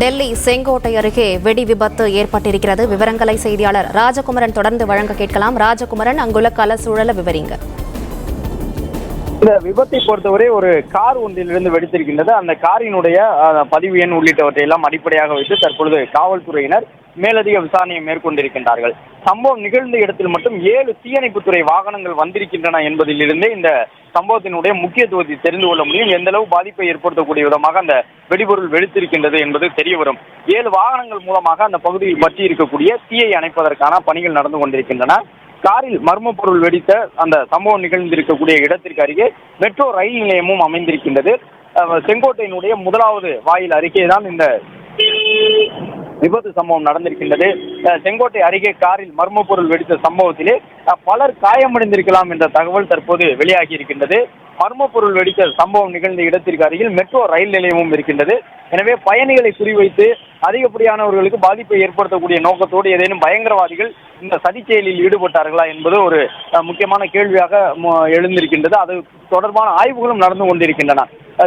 டெல்லி செங்கோட்டை அருகே வெடி விபத்து ஏற்பட்டிருக்கிறது. விவரங்களை செய்தியாளர் ராஜகுமரன் தொடர்ந்து வழங்க கேட்கலாம். ராஜகுமரன் அங்குள்ள கல சூழலை விவரிங்க. இந்த விபத்தை பொறுத்தவரை ஒரு கார் ஒன்றிலிருந்து வெடித்திருக்கின்றது. அந்த காரினுடைய பதிவு எண் உள்ளிட்டவற்றை எல்லாம் அடிப்படையாக வைத்து தற்பொழுது காவல்துறையினர் மேலதிக விசாரணையை மேற்கொண்டிருக்கின்றார்கள். சம்பவம் நிகழ்ந்த இடத்தில் மட்டும் ஏழு தீயணைப்புத்துறை வாகனங்கள் வந்திருக்கின்றன என்பதிலிருந்தே இந்த சம்பவத்தினுடைய முக்கியத்துவத்தை தெரிந்து கொள்ள முடியும். எந்த அளவு பாதிப்பை ஏற்படுத்தக்கூடிய விதமாக அந்த வெடிபொருள் வெடித்திருக்கின்றது என்பது தெரிய வரும் ஏழு வாகனங்கள் மூலமாக அந்த பகுதியில் பற்றி இருக்கக்கூடிய தீயை அணைப்பதற்கான பணிகள் நடந்து கொண்டிருக்கின்றன. காரில் மர்ம பொருள் வெடித்த அந்த சம்பவம் நிகழ்ந்திருக்கக்கூடிய இடத்திற்கு அருகே மெட்ரோ ரயில் நிலையமும் அமைந்திருக்கின்றது. செங்கோட்டையினுடைய முதலாவது வாயில் அருகே தான் இந்த விபத்து சம்பவம் நடந்திருக்கின்றது. செங்கோட்டை அருகே காரில் மர்ம பொருள் வெடித்த சம்பவத்திலே பலர் காயமடைந்திருக்கலாம் என்ற தகவல் தற்போது வெளியாகி இருக்கின்றது. மர்ம பொருள் வெடித்த சம்பவம் நிகழ்ந்த இடத்திற்கு அருகில் மெட்ரோ ரயில் நிலையமும் இருக்கின்றது. எனவே பயணிகளை குறிவைத்து அதிகப்படியானவர்களுக்கு பாதிப்பை ஏற்படுத்தக்கூடிய நோக்கத்தோடு ஏதேனும் பயங்கரவாதிகள் இந்த சதி செயலில் ஈடுபட்டார்களா என்பது ஒரு அஹ், முக்கியமான கேள்வியாக எழுந்திருக்கின்றது. அது தொடர்பான ஆய்வுகளும் நடந்து கொண்டிருக்கின்றன.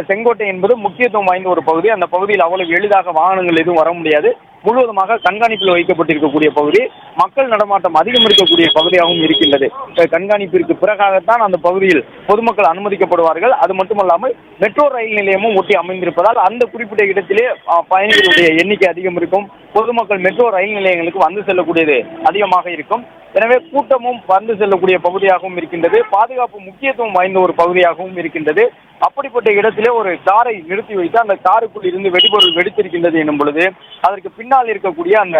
செங்கோட்டை என்பது முக்கியத்துவம் வாய்ந்த ஒரு பகுதி. அந்த பகுதியில் அவ்வளவு எளிதாக வாகனங்கள் எதுவும் வர முடியாது. முழுவதுமாக கண்காணிப்பில் வைக்கப்பட்டிருக்கக்கூடிய பகுதி மக்கள் நடமாட்டம் அதிகம் இருக்கக்கூடிய பகுதியாகவும் இருக்கின்றது. கண்காணிப்பிற்கு பிறகாகத்தான் அந்த பகுதியில் பொதுமக்கள் அனுமதிக்கப்படுவார்கள். அது மட்டுமல்லாமல் மெட்ரோ ரயில் நிலையமும் ஒட்டி அமைந்திருப்பதால் அந்த குறிப்பிட்ட இடத்திலே பயணிகளுடைய எண்ணிக்கை அதிகம் இருக்கும். பொதுமக்கள் மெட்ரோ ரயில் நிலையங்களுக்கு வந்து செல்லக்கூடியது அதிகமாக இருக்கும். எனவே கூட்டமும் வந்து செல்லக்கூடிய பகுதியாகவும் இருக்கின்றது. பாதுகாப்பு முக்கியத்துவம் வாய்ந்த ஒரு பகுதியாகவும் இருக்கின்றது. அப்படிப்பட்ட இடத்திலே ஒரு காரை நிறுத்தி வைத்து அந்த காருக்குள் இருந்து வெடிபொருள் வெடித்திருக்கின்றது எனும் பொழுது அதற்கு பின்னால் இருக்கக்கூடிய அந்த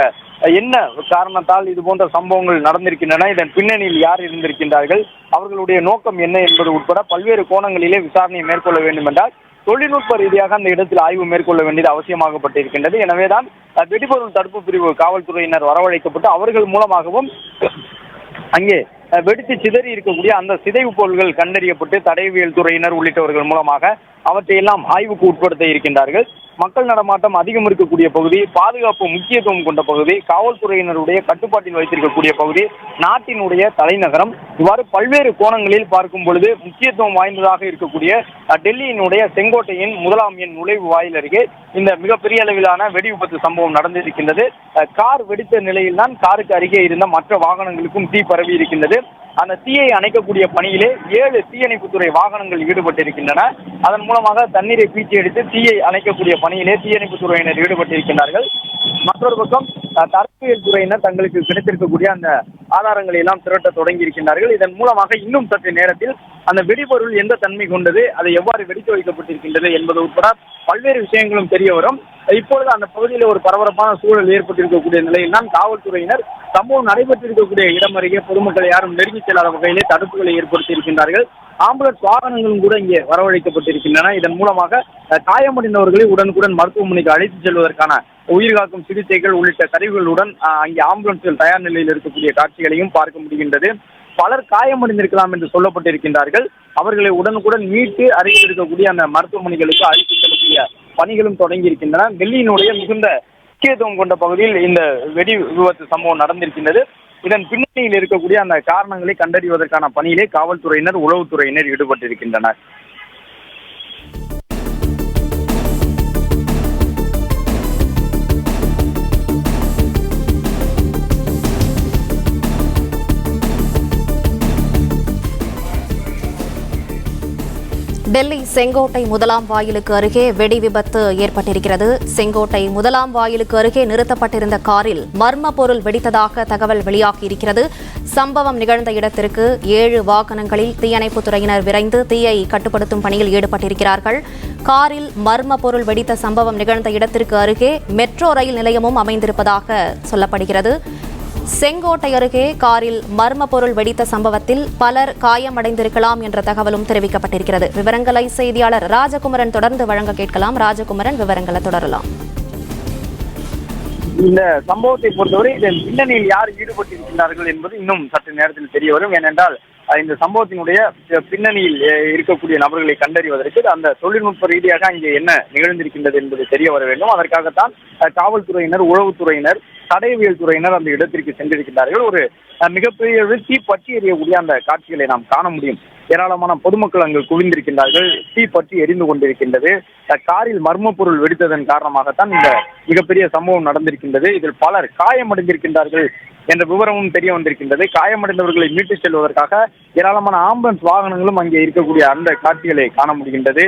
என்ன காரணத்தால் இது போன்ற சம்பவங்கள் நடந்திருக்கின்றன இதன் பின்னணியில் யார் இருந்திருக்கின்றார்கள் அவர்களுடைய நோக்கம் என்ன என்பது உட்பட பல்வேறு கோணங்களிலே விசாரணையை மேற்கொள்ள வேண்டும் என்றால் தொழில்நுட்ப ரீதியாக அந்த இடத்தில் ஆய்வு மேற்கொள்ள வேண்டியது அவசியமாகப்பட்டிருக்கின்றது எனவேதான் வெடிபொருள் தடுப்பு பிரிவு காவல்துறையினர் வரவழைக்கப்பட்டு அவர்கள் மூலமாகவும் அங்கே வெடித்து சிதறி இருக்கக்கூடிய அந்த சிதைவு பொருள்கள் கண்டறியப்பட்டு தடயவியல் துறையினர் உள்ளிட்டவர்கள் மூலமாக அவற்றையெல்லாம் ஆய்வுக்கு உட்படுத்த இருக்கின்றார்கள். மக்கள் நடமாட்டம் அதிகம் இருக்கக்கூடிய பகுதி பாதுகாப்பு முக்கியத்துவம் கொண்ட பகுதி காவல்துறையினருடைய கட்டுப்பாட்டில் வைத்திருக்கக்கூடிய பகுதி நாட்டினுடைய தலைநகரம். இவ்வாறு பல்வேறு கோணங்களில் பார்க்கும் பொழுது முக்கியத்துவம் வாய்ந்ததாக இருக்கக்கூடிய டெல்லியினுடைய செங்கோட்டையின் முதலாம் எண் நுழைவு வாயில் அருகே இந்த மிகப்பெரிய அளவிலான வெடி விபத்து சம்பவம் நடந்திருக்கின்றது. கார் வெடித்த நிலையில்தான் காருக்கு அருகே இருந்த மற்ற வாகனங்களுக்கும் தீ பரவி இருக்கின்றது. அந்த தீயை அணைக்கக்கூடிய பணியிலே ஏழு தீயணைப்புத்துறை வாகனங்கள் ஈடுபட்டிருக்கின்றன. அதன் மூலமாக தண்ணீரை பீச்சி எடுத்து தீயை அணைக்கக்கூடிய பணியிலே தீயணைப்புத்துறையினர் ஈடுபட்டிருக்கின்றார்கள். மற்றொரு பக்கம் அஹ், தரப்பியல் துறையினர் தங்களுக்கு கிடைத்திருக்கக்கூடிய அந்த ஆதாரங்களை எல்லாம் திரட்ட தொடங்கி இருக்கின்றார்கள். இதன் மூலமாக இன்னும் சற்று நேரத்தில் அந்த வெடிபொருள் எந்த தன்மை கொண்டது அதை எவ்வாறு வெடித்து வைக்கப்பட்டிருக்கின்றது என்பது உட்பட பல்வேறு விஷயங்களும் தெரிய வரும். இப்பொழுது அந்த பகுதியில் ஒரு பரபரப்பான சூழல் ஏற்பட்டிருக்கக்கூடிய நிலையில் தான் காவல்துறையினர் சம்பவம் நடைபெற்றிருக்கக்கூடிய இடம் அருகே பொதுமக்கள் யாரும் நெருங்கி செல்லாத வகையிலே தடுப்புகளை ஏற்படுத்தி இருக்கின்றார்கள் ஆம்புலன்ஸ் வாகனங்களும் கூட இங்கே வரவழைக்கப்பட்டிருக்கின்றன. இதன் மூலமாக காயமடைந்தவர்களை உடனுக்குடன் மருத்துவமனைக்கு அழைத்துச் செல்வதற்கான உயிர்காக்கும் சிகிச்சைகள் உள்ளிட்ட கருவிகளுடன் அங்கே ஆம்புலன்ஸ்கள் தயார் நிலையில் இருக்கக்கூடிய காட்சிகளையும் பார்க்க முடிகின்றது. பலர் காயமடைந்திருக்கலாம் என்று சொல்லப்பட்டிருக்கின்றார்கள். அவர்களை உடனுக்குடன் மீட்டு அருகில் இருக்கக்கூடிய அந்த மருத்துவமனைகளுக்கு அழைத்து செல்லக்கூடிய பணிகளும் தொடங்கி இருக்கின்றன டெல்லியினுடைய மிகுந்த முக்கியத்துவம் கொண்ட பகுதியில் இந்த வெடி விபத்து சம்பவம் நடந்திருக்கின்றது. இதன் பின்னணியில் இருக்கக்கூடிய அந்த காரணங்களை கண்டறிவதற்கான பணியிலே காவல்துறையினர் உளவுத்துறையினர் ஈடுபட்டிருக்கின்றனர். டெல்லி செங்கோட்டை முதலாம் வாயிலுக்கு அருகே வெடி விபத்து ஏற்பட்டிருக்கிறது. செங்கோட்டை முதலாம் வாயிலுக்கு அருகே நிறுத்தப்பட்டிருந்த காரில் மர்ம பொருள் வெடித்ததாக தகவல் வெளியாகியிருக்கிறது. சம்பவம் நிகழ்ந்த இடத்திற்கு ஏழு வாகனங்களில் தீயணைப்புத் துறையினர் விரைந்து தீயை கட்டுப்படுத்தும் பணியில் ஈடுபட்டிருக்கிறார்கள். காரில் மர்ம பொருள் வெடித்த சம்பவம் நிகழ்ந்த இடத்திற்கு அருகே மெட்ரோ ரயில் நிலையமும் அமைந்திருப்பதாக சொல்லப்படுகிறது. செங்கோட்டை அருகே காரில் மர்ம பொருள் வெடித்த சம்பவத்தில் பலர் காயமடைந்திருக்கலாம் என்ற தகவலும் தெரிவிக்கப்பட்டிருக்கிறது. விவரங்களை செய்தியாளர் ராஜகுமரன் தொடர்ந்து வழங்க கேட்கலாம். ராஜகுமரன் விவரங்களை தொடரலாம். இந்த சம்பவத்தை பொறுத்தவரை இதன் பின்னணியில் யார் ஈடுபட்டிருக்கிறார்கள் என்பது இன்னும் சற்று நேரத்தில் தெரிய வரும். ஏனென்றால் இந்த சம்பவத்தினுடைய பின்னணியில் இருக்கக்கூடிய நபர்களை கண்டறிவதற்கு அந்த தொழில்நுட்ப ரீதியாக அங்கே என்ன நிகழ்ந்திருக்கின்றது என்பது தெரிய வர வேண்டும். அதற்காகத்தான் காவல்துறையினர் உளவுத்துறையினர் தடயவியல் துறையினர் அந்த இடத்திற்கு சென்றிருக்கிறார்கள் ஒரு அஹ், மிகப்பெரிய தீ பற்றி எறியக்கூடிய அந்த காட்சிகளை நாம் காண முடியும். ஏராளமான பொதுமக்கள் அங்கு குவிந்திருக்கின்றார்கள். தீ பற்றி எரிந்து கொண்டிருக்கின்றது. காரில் மர்ம பொருள் வெடித்ததன் காரணமாகத்தான் இந்த மிகப்பெரிய சம்பவம் நடந்திருக்கின்றது. இதில் பலர் காயமடைந்திருக்கின்றார்கள். என்ற விவரமும் தெரிய வந்திருக்கின்றது. காயமடைந்தவர்களை மீட்டுச் செல்வதற்காக ஏராளமான ஆம்புலன்ஸ் வாகனங்களும் அங்கே இருக்கக்கூடிய அந்த காட்சிகளை காண முடிகின்றது.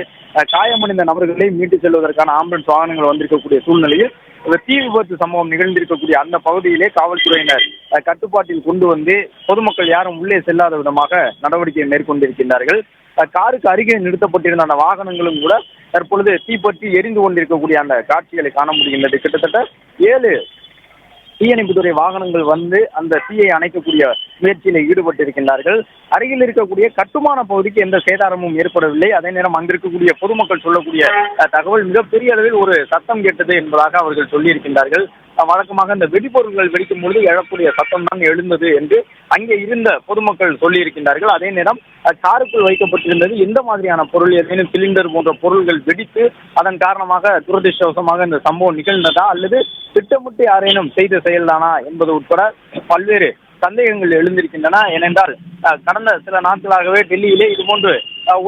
காயமடைந்த நபர்களை மீட்டுச் செல்வதற்கான ஆம்புலன்ஸ் வாகனங்கள் வந்திருக்கக்கூடிய சூழ்நிலையில் இந்த தீ விபத்து சம்பவம் நிகழ்ந்திருக்கக்கூடிய அந்த பகுதியிலே காவல்துறையினர் அஹ், கட்டுப்பாட்டில் கொண்டு வந்து பொதுமக்கள் யாரும் உள்ளே செல்லாத விதமாக நடவடிக்கை மேற்கொண்டிருக்கின்றார்கள். காருக்கு அருகே நிறுத்தப்பட்டிருந்த அந்த வாகனங்களும் கூட தற்பொழுது தீப்பற்றி எரிந்து கொண்டிருக்கக்கூடிய அந்த காட்சிகளை காண முடிகின்றது. கிட்டத்தட்ட ஏழு தீயணைப்புத்துறை வாகனங்கள் வந்து அந்த தீயை அணைக்கக்கூடிய முயற்சியில் ஈடுபட்டிருக்கின்றார்கள். அருகில் இருக்கக்கூடிய கட்டுமான பகுதிக்கு எந்த சேதாரமும் ஏற்படவில்லை. அதே நேரம் அங்கிருக்கக்கூடிய பொதுமக்கள் சொல்லக்கூடிய தகவல் மிகப்பெரிய அளவில் ஒரு சத்தம் கேட்டது என்பதாக அவர்கள் சொல்லியிருக்கின்றார்கள். வழக்கமாக இந்த வெடிபொருட்கள் வெடிக்கும் பொழுது எழக்கூடிய சத்தம் தான் எழுந்தது என்று அங்கே இருந்த பொதுமக்கள் சொல்லியிருக்கின்றார்கள். அதே நேரம் காருக்குள் வைக்கப்பட்டிருந்தது எந்த மாதிரியான பொருள்? ஏதேனும் சிலிண்டர் போன்ற பொருள்கள் வெடித்து அதன் காரணமாக துரதிருஷ்டவசமாக இந்த சம்பவம் நிகழ்ந்ததா? அல்லது திட்டமிட்டு யாரேனும் செய்த செயல்தானா என்பது உட்பட பல்வேறு சந்தேகங்கள் எழுந்திருக்கின்றன. ஏனென்றால் அஹ், கடந்த சில நாட்களாகவே டெல்லியிலே இதுபோன்று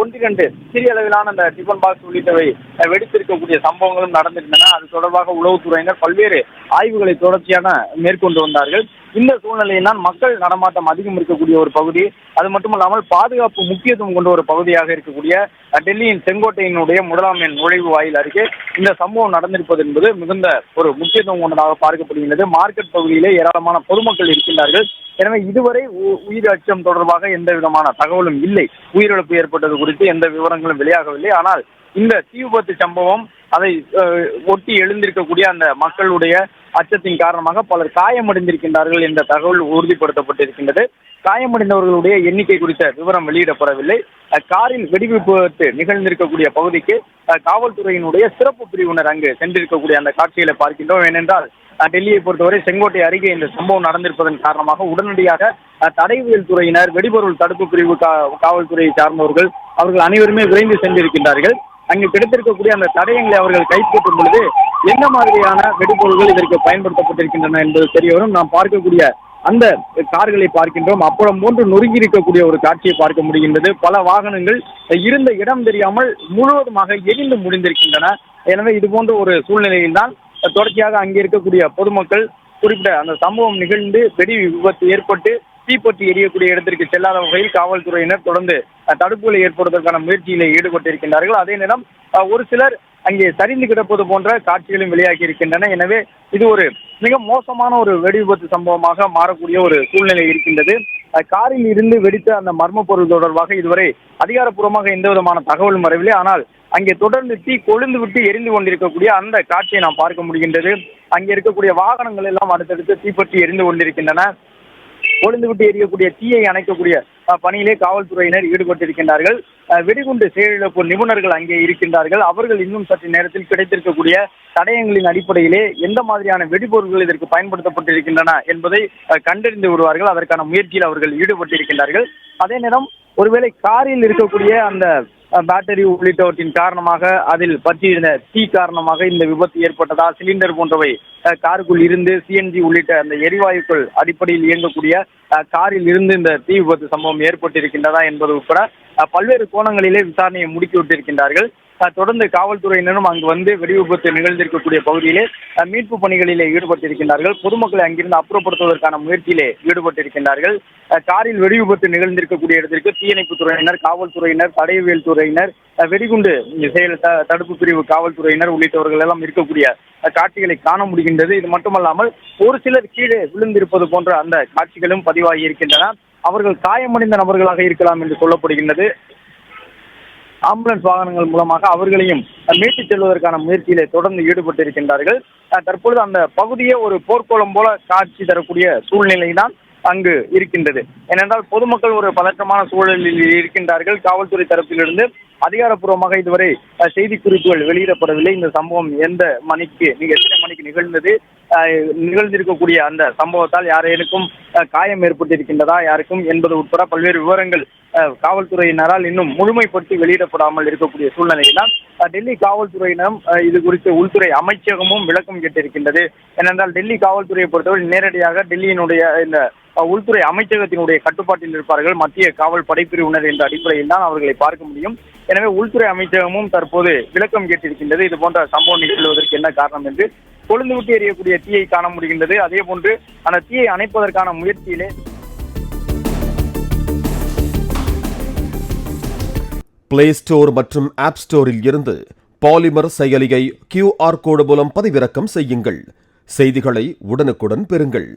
ஒன்றிரண்டு சிறிய அளவிலான அந்த டிஃபன் பாக்ஸ் உள்ளிட்டவை வெடித்திருக்கக்கூடிய சம்பவங்களும் நடந்திருந்தன. அது தொடர்பாக உளவுத்துறையினர் பல்வேறு ஆய்வுகளை தொடர்ச்சியான மேற்கொண்டு வந்தார்கள். இந்த சூழ்நிலையினால் மக்கள் நடமாட்டம் அதிகம் இருக்கக்கூடிய ஒரு பகுதி. அது மட்டுமல்லாமல் பாதுகாப்பு முக்கியத்துவம் கொண்ட ஒரு பகுதியாக இருக்கக்கூடிய டெல்லியின் செங்கோட்டையினுடைய முதலாம் எண் நுழைவு வாயில் அருகே இந்த சம்பவம் நடந்திருப்பது என்பது மிகுந்த ஒரு முக்கியத்துவம் கொண்டதாக பார்க்கப்படுகின்றது. மார்க்கெட் பகுதியிலே ஏராளமான பொதுமக்கள் இருக்கின்றார்கள். எனவே இதுவரை உ- உயிர் அச்சம் தொடர்பாக எந்த விதமான தகவலும் இல்லை. உயிரிழப்பு ஏற்பட்டது குறித்து எந்த விவரங்களும் வெளியாகவில்லை. ஆனால் இந்த தீ விபத்து சம்பவம் அதை ஒட்டி எழுந்திருக்கக்கூடிய அந்த மக்களுடைய அச்சத்தின் காரணமாக பலர் காயமடைந்திருக்கின்றார்கள் என்ற தகவல் உறுதிப்படுத்தப்பட்டிருக்கின்றது. காயமடைந்தவர்களுடைய எண்ணிக்கை குறித்த விவரம் வெளியிடப்படவில்லை. காரில் வெடிவிபத்து நிகழ்ந்திருக்கக்கூடிய பகுதிக்கு காவல்துறையினுடைய சிறப்பு பிரிவினர் அங்கு சென்றிருக்கக்கூடிய அந்த காட்சிகளை பார்க்கின்றோம். ஏனென்றால் டெல்லியை பொறுத்தவரை செங்கோட்டை அருகே இந்த சம்பவம் நடந்திருப்பதன் காரணமாக உடனடியாக தடைவியல் துறையினர் வெடிபொருள் தடுப்பு பிரிவு கா- காவல்துறையை சார்ந்தவர்கள் அவர்கள் அனைவருமே விரைந்து சென்றிருக்கின்றார்கள். அங்கு கிடைத்திருக்கக்கூடிய அந்த தடயங்களை அவர்கள் கைப்பற்றும் பொழுது என்ன மாதிரியான வெடிபொருள்கள் இதற்கு பயன்படுத்தப்பட்டிருக்கின்றன என்பது தெரிய வரும் நாம் பார்க்கக்கூடிய அந்த கார்களை பார்க்கின்றோம். அப்புறம் போன்று நொறுங்கி இருக்கக்கூடிய ஒரு காட்சியை பார்க்க முடிகின்றது. பல வாகனங்கள் இருந்த இடம் தெரியாமல் முழுவதுமாக எரிந்து முடிந்திருக்கின்றன. எனவே இது போன்ற ஒரு சூழ்நிலையில் தான் தொடர்ச்சியாக அங்கே இருக்கக்கூடிய பொதுமக்கள் குறிப்பிட்ட அந்த சம்பவம் நிகழ்ந்து வெடி விபத்து ஏற்பட்டு தீப்பற்றி எரியக்கூடிய இடத்திற்கு செல்லாத வகையில் காவல்துறையினர் தொடர்ந்து தடுப்புகளை ஏற்படுவதற்கான முயற்சியில் ஈடுபட்டிருக்கின்றார்கள். அதே நேரம் ஒரு சிலர் அங்கே சரிந்து கிடப்பது போன்ற காட்சிகளும் வெளியாகி இருக்கின்றன. எனவே இது ஒரு மிக மோசமான ஒரு வெடி விபத்து சம்பவமாக மாறக்கூடிய ஒரு சூழ்நிலை இருக்கின்றது. காரில் இருந்து வெடித்த அந்த மர்ம பொருள் தொடர்பாக இதுவரை அதிகாரப்பூர்வமாக எந்த விதமான தகவலும் வரவில்லை. ஆனால் அங்கே தொடர்ந்து தீ கொழுந்து விட்டு எரிந்து கொண்டிருக்கக்கூடிய அந்த காட்சியை நாம் பார்க்க முடிகின்றது. அங்கே இருக்கக்கூடிய வாகனங்கள் எல்லாம் அடுத்தடுத்து தீப்பற்றி எரிந்து கொண்டிருக்கின்றன. கொழுந்து விட்டு எரியக்கூடிய தீயை அணைக்கக்கூடிய பணியிலே காவல்துறையினர் ஈடுபட்டிருக்கின்றார்கள். வெடிகுண்டு செயலிழப்பு நிபுணர்கள் அங்கே இருக்கின்றார்கள். அவர்கள் இன்னும் சற்று நேரத்தில் கிடைத்திருக்கக்கூடிய தடயங்களின் அடிப்படையிலே எந்த மாதிரியான வெடிபொருட்கள் இதற்கு பயன்படுத்தப்பட்டிருக்கின்றன என்பதை கண்டறிந்து விடுவார்கள். அதற்கான முயற்சியில் அவர்கள் ஈடுபட்டிருக்கின்றார்கள். அதே நேரம் ஒருவேளை காரில் இருக்கக்கூடிய அந்த பேட்டரி உள்ளிட்டவற்றின் காரணமாக அதில் பற்றியிருந்த தீ காரணமாக இந்த விபத்து ஏற்பட்டதா சிலிண்டர் போன்றவை காருக்குள் இருந்து சிஎன்ஜி உள்ளிட்ட அந்த எரிவாயுக்கள் அடிப்படையில் இயங்கக்கூடிய அஹ், காரில் இருந்து இந்த தீ விபத்து சம்பவம் ஏற்பட்டிருக்கின்றதா என்பது உட்பட பல்வேறு கோணங்களிலே விசாரணையை முடுக்கி விட்டிருக்கின்றார்கள். தொடர்ந்து காவல்துறையினரும் அங்கு வந்து வெடி விபத்து நிகழ்ந்திருக்கக்கூடிய பகுதியிலே மீட்பு பணிகளிலே ஈடுபட்டிருக்கின்றார்கள். பொதுமக்களை அங்கிருந்து அப்புறப்படுத்துவதற்கான முயற்சியிலே ஈடுபட்டிருக்கின்றார்கள். காரில் வெடி விபத்து நிகழ்ந்திருக்கக்கூடிய இடத்திற்கு தீயணைப்பு துறையினர் காவல்துறையினர் தடையவியல் துறையினர் வெடிகுண்டு செயல் த- தடுப்பு பிரிவு காவல்துறையினர் உள்ளிட்டவர்கள் எல்லாம் இருக்கக்கூடிய காட்சிகளை காண முடிகின்றது. இது மட்டுமல்லாமல் ஒரு சிலர் கீழே விழுந்திருப்பது போன்ற அந்த காட்சிகளும் பதிவாகி இருக்கின்றன. அவர்கள் காயமடைந்த நபர்களாக இருக்கலாம் என்று சொல்லப்படுகின்றது. ஆம்புலன்ஸ் வாகனங்கள் மூலமாக அவர்களையும் மீட்டு மீட்டுச் செல்வதற்கான முயற்சியிலே தொடர்ந்து ஈடுபட்டிருக்கின்றார்கள். தற்பொழுது அந்த பகுதியே ஒரு போர்க்கோளம் போல காட்சி தரக்கூடிய சூழ்நிலை தான் அங்கு இருக்கின்றது. ஏனென்றால் பொதுமக்கள் ஒரு பதற்றமான சூழலில் இருக்கின்றார்கள். காவல்துறை தரப்பிலிருந்து அதிகாரப்பூர்வமாக இதுவரை அஹ், செய்திக்குறிப்புகள் வெளியிடப்படவில்லை. இந்த சம்பவம் எந்த மணிக்கு நீங்க எத்தனை மணிக்கு நிகழ்ந்தது நிகழ்ந்திருக்கக்கூடிய அந்த சம்பவத்தால் யாரேனுக்கும் காயம் ஏற்பட்டிருக்கின்றதா யாருக்கும் என்பது உட்பட பல்வேறு விவரங்கள் காவல்துறையினரால் இன்னும் முழுமைப்படுத்தி வெளியிடப்படாமல் இருக்கக்கூடிய சூழ்நிலையில் டெல்லி காவல்துறையினரும் இது குறித்து உள்துறை அமைச்சகமும் விளக்கம் கேட்டிருக்கின்றது. ஏனென்றால் டெல்லி காவல்துறையை பொறுத்தவரை நேரடியாக டெல்லியினுடைய இந்த உள்துறை அமைச்சகத்தினுடைய கட்டுப்பாட்டில் இருப்பார்கள். மத்திய காவல் படைப்பிரிவினர் என்ற அடிப்படையில் தான் அவர்களை பார்க்க முடியும். எனவே உள்துறை அமைச்சகமும் தற்போது விளக்கம் கேட்டிருக்கின்றது. இது போன்ற சம்பவம் நிகழ்வதற்கு என்ன காரணம் என்று கொழுந்து விட்டு எறியக்கூடிய தீயை காண முடிகின்றது. அதே போன்று அந்த தீயை அணைப்பதற்கான முயற்சியிலே பிளே ஸ்டோர் மற்றும் ஆப் ஸ்டோரில் இருந்து பாலிமர் செயலியை கியூஆர் கோடு மூலம் பதிவிறக்கம் செய்யுங்கள். செய்திகளை உடனுக்குடன் பெறுங்கள்.